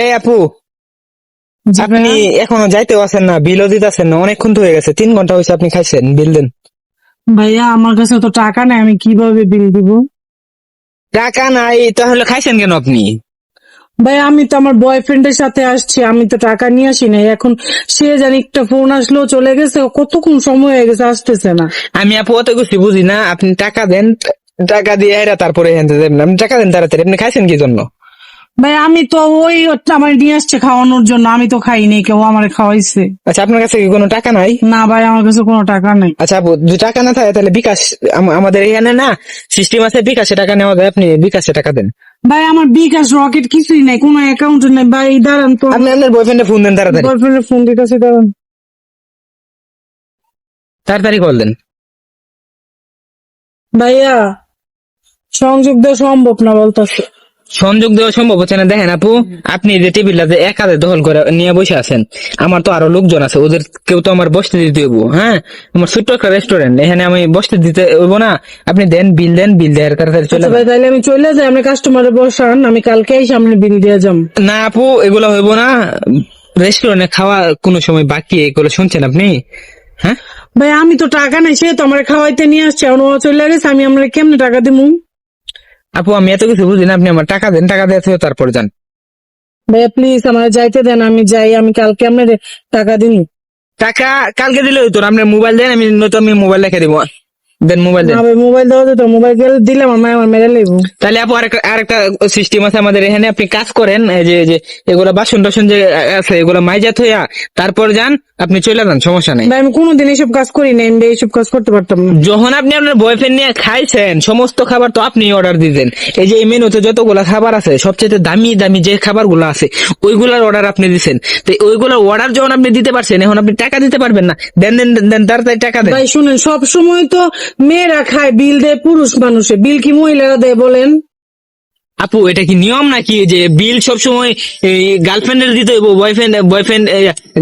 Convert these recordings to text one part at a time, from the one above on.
এই আপু আপনি এখনও যাইতেও আছেন না বিলও দিতেছেন না অনেকক্ষণ তো হয়ে গেছে তিন ঘণ্টা হয়েছে আপনি খাইছেন বিল দেন। ভাইয়া আমার কাছে তো টাকা নেই আমি কীভাবে বিল দিব? টাকা নাই তাহলে খাইছেন কেন আপনি? ভাই আমি তো আমার বয়ফ্রেন্ডের সাথে আসছি আমি তো টাকা নিয়ে আসি নাই এখন সে জানি একটা ফোন আসলো চলে গেছে কতক্ষণ সময় হয়ে গেছে আসতেছে না। আমি আপু অত কিছু বুঝি না আপনি টাকা দেন টাকা দিয়ে এরা তারপরে টাকা দেন তাড়াতাড়ি আপনি খাইছেন কি জন্য? ভাই আমি তো ওই আমার নিয়ে আসছে খাওয়ানোর জন্য। আমি তো খাইনি কেউ আমার খাওয়াইছে। আচ্ছা আপনার কাছে কি কোনো টাকা নাই? না ভাই আমার কাছে কোনো টাকা নেই। আচ্ছা আপু যদি টাকা না থাকে তাহলে বিকাশ আমাদের এখানে না সিস্টেম আছে বিকাশে টাকা নেওয়া যায়। আপনি বিকাশে টাকা দেন। ভাই আমার বিকাশ রকেট কিছুই নাই কোনো অ্যাকাউন্ট নেই। ভাই দাঁড়ান তো। আপনি আপনার বয়ফ্রেন্ডে ফোন দেন তাড়াতাড়ি বয়ফ্রেন্ডের ফোন দিতেছে দাঁড়ান। তাড়াতাড়ি কল দেন। ভাইয়া সংযোগ দেওয়া সম্ভব না বলতেছে। সংযোগ দেওয়া সম্ভব হচ্ছে না। দেখেন আপু আপনি যে টেবিলটাতে এক হাতে দখল করে নিয়ে বসে আছেন। আমার তো আরও লোকজন আছে ওদের কেউ তো আমার বসতে দিতে হইব হ্যাঁ? আমার ছোট্ট একটা রেস্টুরেন্ট এখানে আমি বসতে দিতে হইব না। আপনি দেন বিল দেন বিল দেয় তাড়াতাড়ি চলে আচ্ছা ভাই তাহলে আমি চলে যাই আপনি কাস্টমারে বসান আমি কালকে এসে আপনি বিল দিয়ে যাম। না আপু এগুলো হইব না। রেস্টুরেন্টে খাওয়া কোনো সময় বাকি এগুলো শুনছেন আপনি? হ্যাঁ? ভাই আমি তো টাকা নাই সে তো আমার খাওয়াইতে নিয়ে আসছে চলে গেছে আমি আমরা কেমনে টাকা দিমু? আপু আমি এত কিছু বুঝি না আপনি আমার টাকা দেন টাকা দিয়ে তারপর যান। ভাইয়া প্লিজ আমার যাইতে দেন আমি যাই আমি কালকে আপনার টাকা দিন টাকা কালকে দিলে হইতো আপনার আপনি মোবাইল দেন আমি নয়তো আমি মোবাইল রেখে দিব দেন মোবাইল দেন মোবাইল মোবাইল গেলে দিলে আমার আমার মেরে লেবু তাহলে আপু আরেকটা আরেকটা সিস্টেম আছে আমাদের এখানে আপনি কাজ করেন এই যে যে এগুলো বাসন টাসন যে আছে এগুলো মাইজাত হইয়া তারপর যান আপনি চলে যান সমস্যা নেই। আমি কোনোদিন এইসব কাজ করি না আমি এইসব কাজ করতে পারতাম না। যখন আপনি আপনার বয়ফ্রেন্ড নিয়ে খাইছেন সমস্ত খাবার তো আপনি অর্ডার দিতেন। এই যে এই মেনুতে যতগুলা খাবার আছে সবচেয়ে দামি দামি যে খাবারগুলো আছে ওইগুলার অর্ডার আপনি দিচ্ছেন তো ওইগুলোর অর্ডার যখন আপনি দিতে পারছেন এখন আপনি টাকা দিতে পারবেন না। দেন দেন দেন, দেন তাড়াতাড়ি টাকা দেন। ভাই শুনেন সব সময় তো মেয়েরা খায় বিল দেয় পুরুষ মানুষে। বিল কি মহিলারা দেয় বলেন? আপু এটা কি নিয়ম নাকি যে বিল সবসময় গার্লফ্রেন্ডের দিতে হইব বয়ফ্রেন্ড বয়ফ্রেন্ড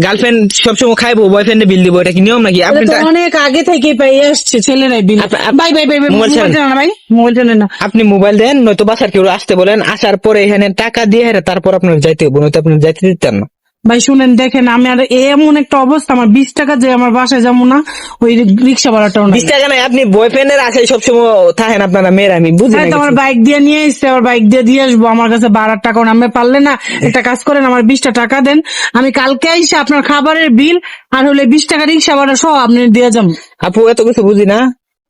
গার্লফ্রেন্ড সবসময় খাইবো বয়ফ্রেন্ডে বিল দিব এটা কি নিয়ম নাকি? আপনি অনেক আগে থেকে পাই আসছে ছেলেরাই বিল। ভাই ভাই ভাই মোবাইল না ভাই মোবাইল না। আপনি মোবাইল দেন নয়তো বাসার কেউ আসতে বলেন আসার পরে এখানে টাকা দিয়ে তারপর আপনার যাইতে হইব নয়তো আপনার যাইতে দিতেন না। ভাই শুনেন দেখেন আমি আর এমন একটা অবস্থা আমার বিশ টাকা যে আমার বাসায় যাব না ওই রিক্সা ভাড়াটাও নাই। বিশ টাকা নাই আপনি বয়ফ্রেন্ডের আশায় সবসময় থাকেন আপনারা মেয়েরা আমি বুঝি হ্যাঁ না আমার বাইক দিয়ে নিয়ে এসছে আমার বাইক দিয়ে দিয়ে আসব আমার কাছে বারো টাকা নামে পারলে না একটা কাজ করেন আমার বিশটা টাকা দেন আমি কালকে এসে আপনার খাবারের বিল আর হলে বিশ টাকা রিক্সা ভাড়া সহ আপনি দিয়ে যান। আপু এত কিছু বুঝি না।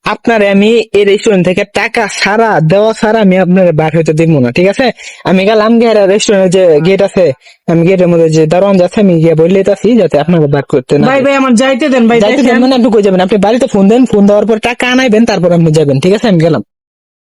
আপনারে আমি এই রেস্টুরেন্ট থেকে টাকা ছাড়া দেওয়া ছাড়া আমি আপনার বার হইতে দিব না ঠিক আছে? আমি গেলাম গিয়ে রেস্টুরেন্ট যে গেট আছে আমি গেটের মধ্যে যে দারোয়ান যাচ্ছে আমি গিয়ে বললে তাছি যাতে আপনার বার করতে না ভাই ভাই আমার যাইতে দেন ভাই যাইতে। দেন মানে আপনি কই যাবেন? আপনি বাড়িতে ফোন দেন ফোন দেওয়ার পর টাকা আনাইবেন তারপর আপনি যাবেন ঠিক আছে? আমি গেলাম।